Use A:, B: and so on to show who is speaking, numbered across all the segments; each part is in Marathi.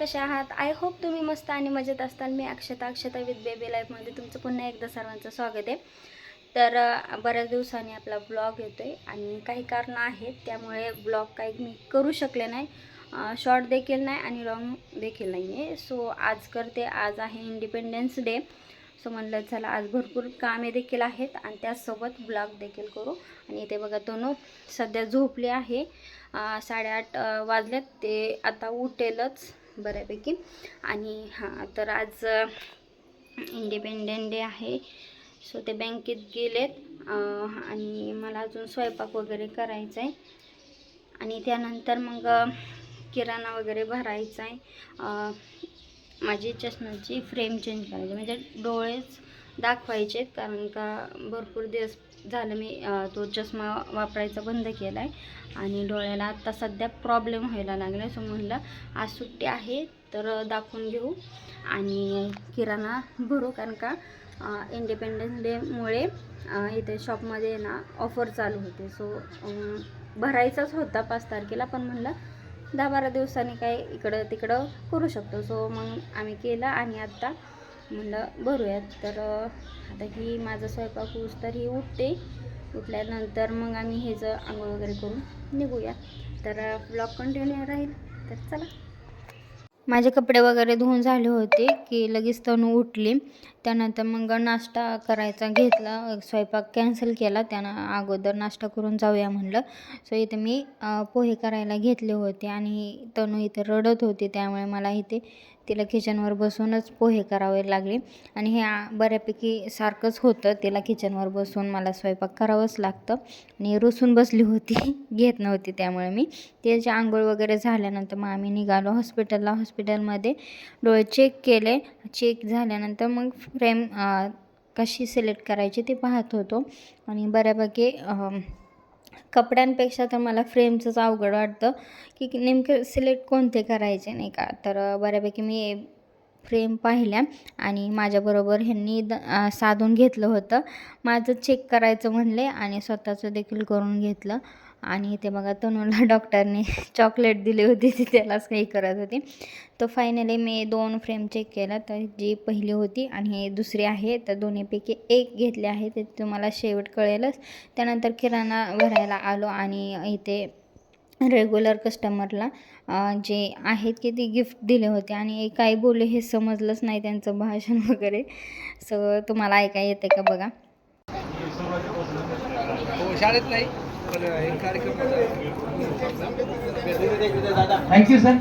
A: कशा आहात? आय होप तुम्ही मस्त आणि मजेत असताल. मी अक्षता अक्षता विथ बेबी लाईफमध्ये तुमचं पुन्हा एकदा सर्वांचं स्वागत आहे. तर बऱ्याच दिवसांनी आपला ब्लॉग येतो आहे आणि काही कारणं आहेत त्यामुळे ब्लॉग काही मी करू शकले नाही. शॉर्ट देखील नाही आणि लॉंग देखील नाही आहे सो आज करते आज आहे इंडिपेंडन्स डे सो म्हणलं चला आज भरपूर कामे देखील आहेत आणि त्याचसोबत ब्लॉग देखील करू. आणि इथे बघा दोनो सध्या झोपले आहे. साडेआठ वाजल्यात ते आता उठेलच. बऱ्यापैकी. आणि हां तर आज इंडिपेंडंट डे आहे. सो ते बँकेत गेलेत. आणि मला अजून स्वयंपाक वगैरे करायचा आहे आणि त्यानंतर मग किराणा वगैरे भरायचा आहे माझी चष्म्याची फ्रेम चेंज करायची. म्हणजे डोळेच दाखवायचे आहेत कारण का भरपूर दिवस झालं. मी तो चष्मा वापरायचा बंद केला आहे आणि डोळ्याला आत्ता सध्या प्रॉब्लेम व्हायला लागला सो म्हणलं आज सुट्टी आहे तर दाखवून घेऊ आणि किराणा भरू. कारण का इंडिपेंडन्स डेमुळे इथे शॉपमध्ये ना ऑफर चालू होते. सो भरायचाच होता पाच तारखेला पण म्हणलं दहा बारा दिवसांनी काय इकडं तिकडं करू शकतो. सो मग आम्ही केलं आणि आत्ता म्हणलं भरूयात. तर आता ही माझा स्वयंपाक ऊस तर ही उठते. उठल्यानंतर मग आम्ही ह्याचं आंघोळ वगैरे करून निघूया. तर ब्लॉग कंटिन्यू राहील. तर चला. माझे कपडे वगैरे धुवून झाले होते की लगेच तणू उठली. त्यानंतर मग नाश्ता करायचा घेतला. स्वयंपाक कॅन्सल केला. त्यानं अगोदर नाश्ता करून जाऊया म्हणलं. सो इथे मी पोहे करायला घेतले होते आणि तणू इथे रडत होती. त्यामुळे मला इथे तिला किचनवर बसूनच पोहे करावे लागले. आणि हे बऱ्यापैकी सारखंच होतं. तिला किचनवर बसून मला स्वयंपाक करावंच लागतं. आणि रुसून बसली होती. घेत नव्हती त्यामुळे मी. त्याची आंघोळ वगैरे झाल्यानंतर मग आम्ही निघालो हॉस्पिटलला. हॉस्पिटलमध्ये डोळे चेक केले. चेक झाल्यानंतर मग फ्रेम कशी सिलेक्ट करायची ते पाहत होतो. आणि बऱ्यापैकी कपड्यांपेक्षा तर मला फ्रेमचंच अवघड वाटतं की नेमकं सिलेक्ट कोणते करायचे नाही का? तर बऱ्यापैकी मी फ्रेम पाहिल्या आणि माझ्याबरोबर ह्यांनी द साधून घेतलं होतं. माझं चेक करायचं म्हणले आणि स्वतःचं देखील करून घेतलं. आणि ते बघा तनुला डॉक्टरने चॉकलेट दिली होती ती त्यालाच काही करत होती. तर फायनली मी दोन फ्रेम चेक केला तर जी पहिली होती आणि दुसरी आहे तर दोन्हीपैकी एक घेतले आहे ते तुम्हाला शेवट कळेलच. त्यानंतर किराणा भरायला आलो आणि इथे रेग्युलर कस्टमरला जे आहेत की ती गिफ्ट दिले होते. आणि काय बोलले हे समजलंच नाही त्यांचं भाषण वगैरे. सो तुम्हाला ऐकाय येते का बघा?
B: हो, शाळेत नाही.
C: थँक्यू सर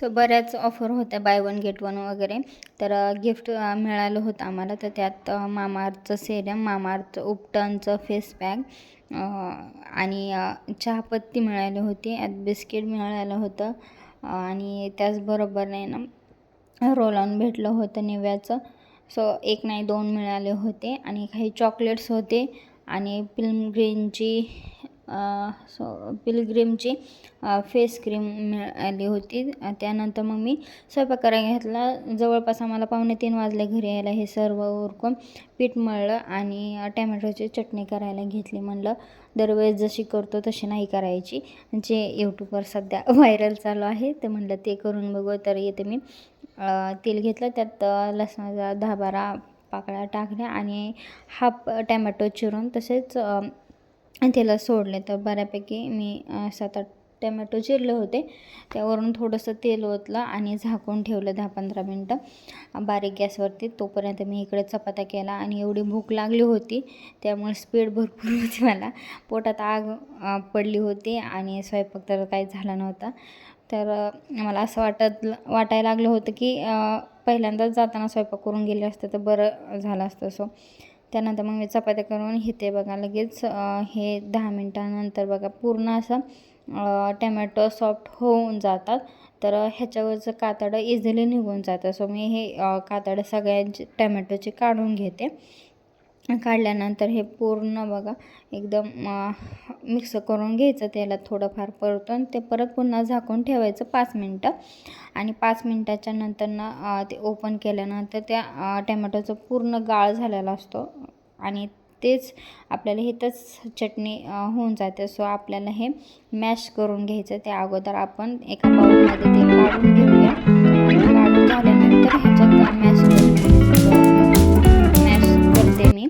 A: सो बऱ्याच ऑफर होत्या बाय वन गेट वन वगैरे. तर गिफ्ट मिळालं होतं आम्हाला. तर त्यात मामाअर्थचं सेरम मामाअर्थचं उपटनचं फेस पॅक आणि चहापत्ती मिळाली होती यात बिस्किट मिळालं होतं आणि त्याचबरोबर ना रोल ऑन भेटलं होतं निव्याचं. सो एक नाही दोन मिळाले होते. आणि काही चॉकलेट्स होते. आणि पिलग्रीमची सो पिलग्रीमची फेस क्रीम मिळाली होती. त्यानंतर मग मी स्वयंपाक करायला घेतला. जवळपास आम्हाला पावणे तीन वाजले घरी यायला. हे सर्व उरकून पीठ मळलं आणि टॅमॅटोची चटणी करायला घेतली म्हणलं. दरवेळेस जशी करतो तशी नाही करायची. जे यूट्यूबवर सध्या व्हायरल चालू आहे ते म्हणलं ते करून बघू. तर येते मी तेल घेतलं. त्यात लसणाचा दहा बारा पाकळ्या टाकल्या आणि हाफ टॅमॅटो चिरून तसेच अ, तेलात सोडले. तर बऱ्यापैकी मी सात आठ टमॅटो चिरले होते. त्यावरून थोडंसं तेल ओतलं आणि झाकून ठेवलं दहा पंधरा मिनटं. बारीक गॅसवरती तोपर्यंत मी इकडे चपात्या केला आणि एवढी भूक लागली होती त्यामुळे स्पीड भरपूर होती मला. पोटात आग पडली होती आणि स्वयंपाक तर काही झाला नव्हता. तर मला असं वाटत वाटायला लागलं होतं की पहिल्यांदाच जाताना स्वयंपाक करून गेले असते तर बरं झालं असतं सो त्यानंतर मग मी चपात्या करून घेते बघा लगेच. हे दहा मिनटानंतर बघा पूर्ण असं टमॅटो सॉफ्ट होऊन जातात. तर ह्याच्यावरचं कातडं इझिली निघून जातं. सो मी हे कातडं सगळ्यांचे टमॅटोचे काढून घेते. काढल्यानंतर हे पूर्ण बघा एकदम मिक्स करून घ्यायचं त्याला थोडंफार परतून ते परत पुन्हा झाकून ठेवायचं पाच मिनटं. आणि पाच मिनटाच्या नंतर ना ते ओपन केल्यानंतर त्या टमॅटोचा टमॅटोचं पूर्ण गाळ झालेला असतो. आणि तेच आपल्याला इथंच चटणी होऊन जाते. सो आपल्याला हे मॅश करून घ्यायचं. त्या अगोदर आपण एका बाउलमध्ये ते काढून घेऊया. काढून झाल्यानंतर ह्याच्यात मॅश मॅश घेते मी.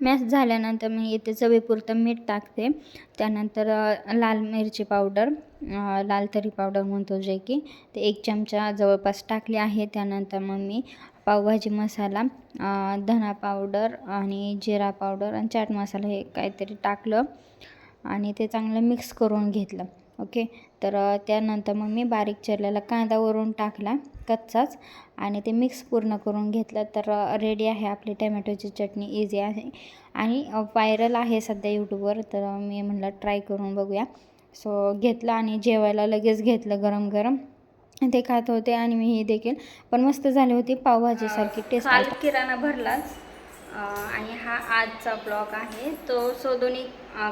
A: मॅश झाल्यानंतर मी इथे चवीपुरतं मीठ टाकते. त्यानंतर लाल मिरची पावडर लाल तरी पावडर म्हणतो जे की ते एक चमचा जवळपास टाकले आहे. त्यानंतर मग मी पावभाजी मसाला धना पावडर आणि जिरा पावडर आणि चाट मसाला हे काहीतरी टाकलं आणि ते चांगलं मिक्स करून घेतलं. ओके? तर त्यानंतर मग मी बारीक चिरलेला कांदा वरून टाकला कच्चाच. आणि ते मिक्स पूर्ण करून घेतलं. तर रेडी आहे आपली टमॅटोची चटणी. इझी आहे. आणि व्हायरल आहे सध्या यूट्यूबवर तर मी म्हणलं ट्राय करून बघूया. सो घेतलं आणि जेवायला लगेच घेतलं गरम गरम. ते खात होते आणि मी हे देखील. पण मस्त झाली होती पावभाजीसारखी टेस्ट किराणा भरलाच. आणि हा आजचा ब्लॉग आहे. तो सो दोन्ही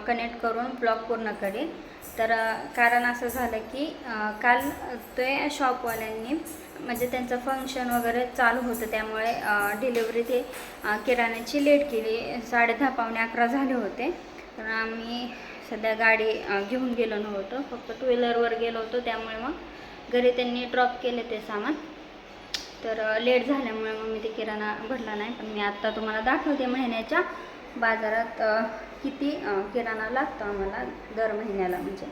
A: कनेक्ट करून ब्लॉग पूर्ण करेल. तर कारण असं झालं की काल ते शॉपवाल्यांनी म्हणजे त्यांचं फंक्शन वगैरे चालू होतं. त्यामुळे डिलेवरी ते किराण्याची लेट केली. साडे दहा पावणे अकरा झाले होते. तर आम्ही सध्या गाडी घेऊन गेलो नव्हतो. फक्त टू व्हीलरवर गेलो होतो. त्यामुळे मग घरी त्यांनी ड्रॉप केले ते सामान. तर लेट झाल्यामुळे मग मी ते किराणा भरला नाही. पण मी आत्ता तुम्हाला दाखवते महिन्याच्या बाजारात किती किराणा लागतो आम्हाला दर महिन्याला म्हणजे.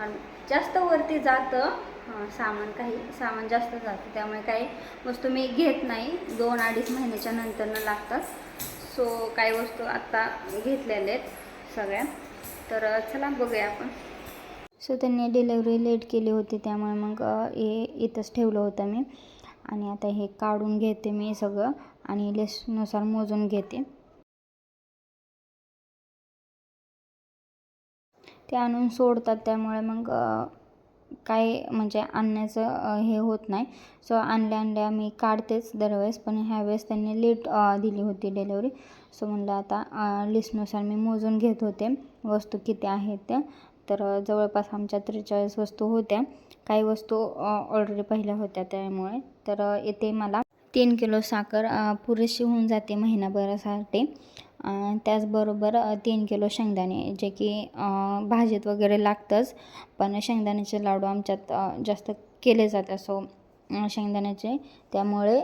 A: आणि जास्त वरती जातं सामान काही सामान जास्त जातं. त्यामुळे काही वस्तू मी घेत नाही. दोन अडीच महिन्याच्या नंतरनं लागतात. सो काही वस्तू आत्ता घेतलेल्या आहेत सगळ्या. तर चला बघूया आपण. सो त्यांनी डिलेवरी लेट केली होती. त्यामुळे मग हे इथंच ठेवलं होतं मी. आणि आता हे काढून घेते मी सगळं. आणि लेसनुसार मोजून घेते. ते आणून सोडतात त्यामुळे मग काही काय म्हणजे आणण्याचं हे होत नाही. सो आणल्या आणल्या मी काढतेच दरवेळेस पण ह्यावेळेस त्यांनी लेट दिली होती डिलेवरी सो म्हणलं आता लिस्टनुसार मी मोजून घेत होते वस्तू किती आहेत त्या. तर जवळपास आमच्या त्रेचाळीस वस्तू होत्या. काही वस्तू ऑलरेडी पहिल्या होत्या त्यामुळे. तर येते मला तीन किलो साखर पुरेशी होऊन जाते महिनाभरासाठी. त्याचबरोबर तीन किलो शेंगदाणे जे की भाजीत वगैरे लागतंच पण शेंगदाण्याचे लाडू आमच्यात जास्त केले जात असो शेंगदाण्याचे. त्यामुळे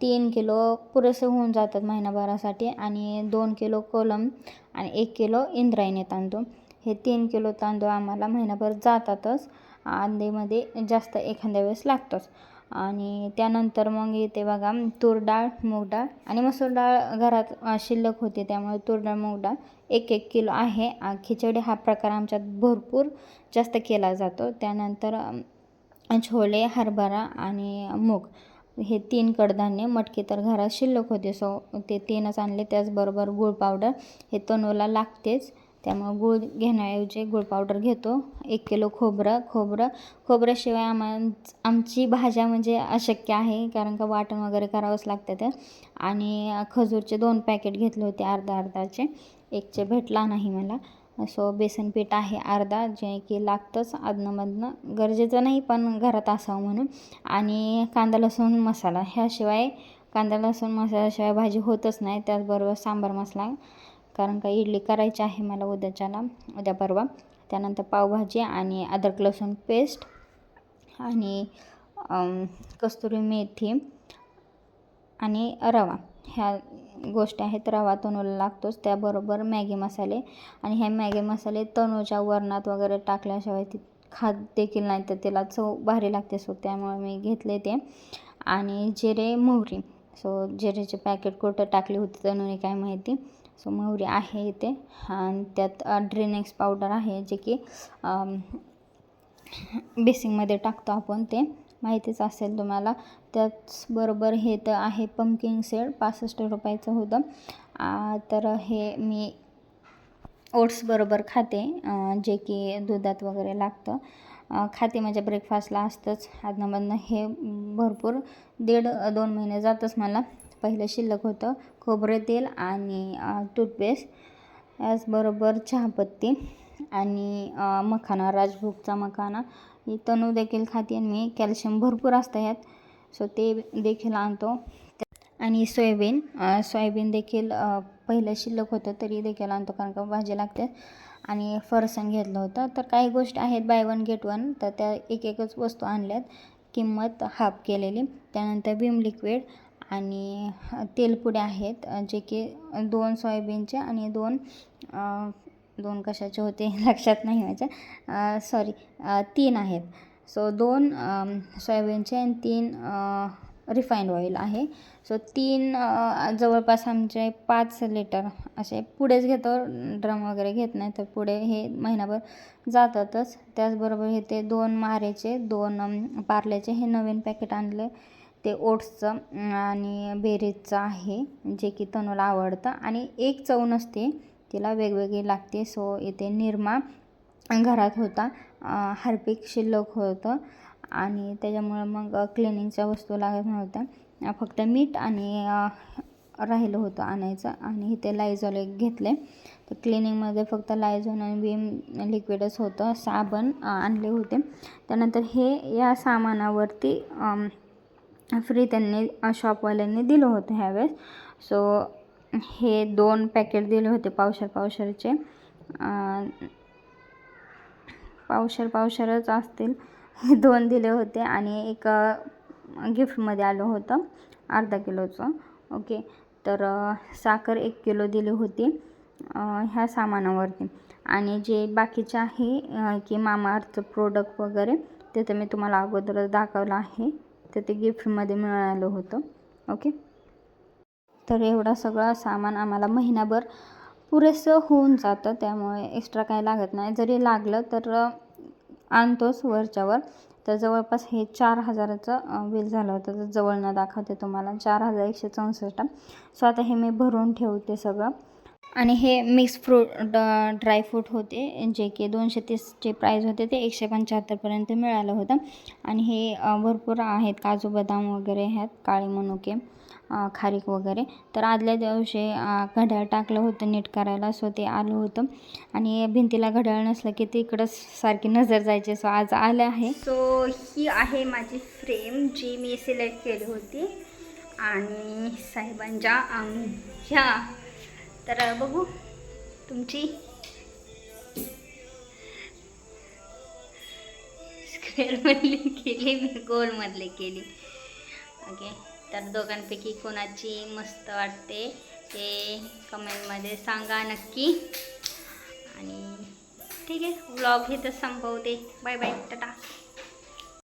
A: तीन किलो पुरेसे होऊन जातात महिनाभरासाठी आणि दोन किलो कोलम आणि एक किलो इंद्रायणी तांदूळ. हे तीन किलो तांदूळ आम्हाला महिनाभर जातातच अंधेमध्ये जास्त एखाद्या वेळेस लागतोच. आणि त्यानंतर मग येते बघा तूर डाळ मूग डाळ आणि मसूर डाळ घरात शिल्लक होते त्यामुळे तूर डाळ मूग डाळ एक एक किलो आहे. खिचडी हा प्रकार आमच्यात भरपूर जास्त केला जातो. त्यानंतर छोले हरभरा आणि मूग हे तीन कडधान्य मटकी तर घरात शिल्लक होते सो ते तीनच आणले त्याचबरोबर गूळ पावडर हे तनूला लागतेच. त्यामुळं गूळ घेण्याऐवजी गूळ पावडर घेतो. एक किलो खोबरं खोबरं खोबऱ्याशिवाय आम्हा आमची भाज्या म्हणजे अशक्य आहे कारण का वाटण वगैरे करावंच लागतं ते. आणि खजूरचे दोन पॅकेट घेतले होते अर्धा अर्धाचे. एकचे भेटला नाही मला. सो बेसन पीठ आहे अर्धा जे की लागतंच अधनंमधनं. गरजेचं नाही पण घरात असावं म्हणून. आणि कांदा लसूण मसाला. ह्याशिवाय कांदा लसूण मसाल्याशिवाय भाजी होतच नाही. त्याचबरोबर सांबार मसाला. कारण का इडली करायची आहे मला उद्याच्याला उद्या परवा. त्यानंतर पावभाजी आणि अद्रक लसूण पेस्ट आणि कस्तुरी मेथी आणि रवा. ह्या गोष्टी आहेत रवा तनूला लागतोच. त्याबरोबर मॅगी मसाले आणि हे मॅगी मसाले तनूच्या वरणात वगैरे टाकल्याशिवाय ती खात देखील नाही तर त्याला चव भारी लागते सो त्यामुळे मी घेतले ते. आणि जिरे मोहरी. सो जिरेचे पॅकेट कुठं टाकली होती तनूने काय माहिती. सो मोहरी आहे इथे. आणि त्यात ड्रेनेक्स पावडर आहे जे की बेसिंगमध्ये टाकतो आपण ते. माहितीच असेल तुम्हाला. त्याचबरोबर हे तर आहे पंकिंग सेड पासष्ट रुपयाचं होतं. तर हे मी ओट्स बरोबर खाते जे की दुधात वगैरे लागतं. खाते माझ्या ब्रेकफास्टला असतंच. अधनंमधनं हे भरपूर दीड दोन महिने जातच मला. पहिलं शिल्लक होतं खोबरं तेल आणि टूथपेस्ट याचबरोबर चहापत्ती आणि मखाना राजभोगचा मखाना. ही तणू देखील खाते आणि मी. कॅल्शियम भरपूर असतं ह्यात सो ते देखील आणतो. आणि सोयाबीन सोयाबीन देखील पहिलं शिल्लक होतं तरी देखील आणतो कारण का भाजी लागते. आणि फरसाण घेतलं होतं. तर काही गोष्टी आहेत बाय वन गेट वन तर त्या एक एकच वस्तू आणल्यात. किंमत हाफ केलेली. त्यानंतर विम लिक्विड आणि तेलपुड्या आहेत जे की दोन सोयाबीनचे आणि दोन दोन कशाचे होते लक्षात नाही माझ्या सॉरी तीन आहेत. सो दोन सोयाबीनचे आणि तीन रिफाईंड ऑइल आहे. सो तीन जवळपास आमचे पाच लिटर असे पुढेच घेतो. ड्रम वगैरे घेत नाही तर पुढे हे महिनाभर जातातच. त्याचबरोबर हे ते दोन मारेचे दोन अं, पार्ल्याचे हे नवीन पॅकेट आणले. ते ओट्सचं आणि बेरीजचं आहे जे की तनूला आवडतं. आणि एक चव नसते तिला वेगवेगळी लागते. सो इथे निरमा घरात होता. हार्पिक शिल्लक होतं. आणि त्याच्यामुळं मग क्लिनिंगच्या वस्तू लागत नव्हत्या. फक्त मीठ आणि राहिलं होतं आणायचं. आणि इथे लायझॉल एक घेतले तर क्लिनिंगमध्ये फक्त लायझॉल आणि विम लिक्विडच होतं. साबण आणले होते. त्यानंतर हे या सामानावरती फ्री त्यांनी शॉपवाल्यांनी दिलं होतं ह्यावेळेस. सो हे दोन पॅकेट दिले होते पावशर पावशरचे. पावशर पावशरच असतील. हे दोन दिले होते आणि एक गिफ्टमध्ये आलं होतं अर्धा किलोचं. ओके. तर साखर एक किलो दिली होती ह्या सामानावरती. आणि जे बाकीचे आहे की मामाअर्थचं प्रोडक्ट वगैरे ते तर मी तुम्हाला अगोदरच दाखवलं आहे. तर ते गिफ्टमध्ये मिळालं होतं. ओके. तर एवढा सगळा सामान आम्हाला महिनाभर पुरेसं होऊन जातं त्यामुळे एक्स्ट्रा काय लागत नाही. जरी लागलं तर आणतोच वरच्यावर. तर जवळपास हे चार हजाराचं बिल झालं होतं. तर जवळनं दाखवते तुम्हाला. चार हजार एकशे चौसष्ट. सो आता हे मी भरून ठेवते सगळं. आणि हे मिक्स फ्रूट ड्रायफ्रूट होते जे की दोनशे तीसचे प्राईज होते ते एकशे पंच्याहत्तरपर्यंत मिळालं होतं. आणि हे भरपूर आहेत. काजू बदाम वगैरे आहेत काळे मनुके. खारीक वगैरे. तर आदल्या दिवशी घड्याळ टाकलं होतं नीट करायला सो ते आलं होतं. आणि भिंतीला घड्याळ नसलं की ते इकडंच सारखी नजर जायची सो आज आलं आहे. सो ही आहे माझी फ्रेम जी मी सिलेक्ट केली होती. आणि साहेबांच्या अं, तर बघू तुमची स्क्वेअरमधली केली मी गोलमधले केली. ओके. तर दोघांपैकी कोणाची मस्त वाटते ते कमेंटमध्ये सांगा नक्की. आणि ठीक आहे व्लॉग तर संपवते. Bye bye Tata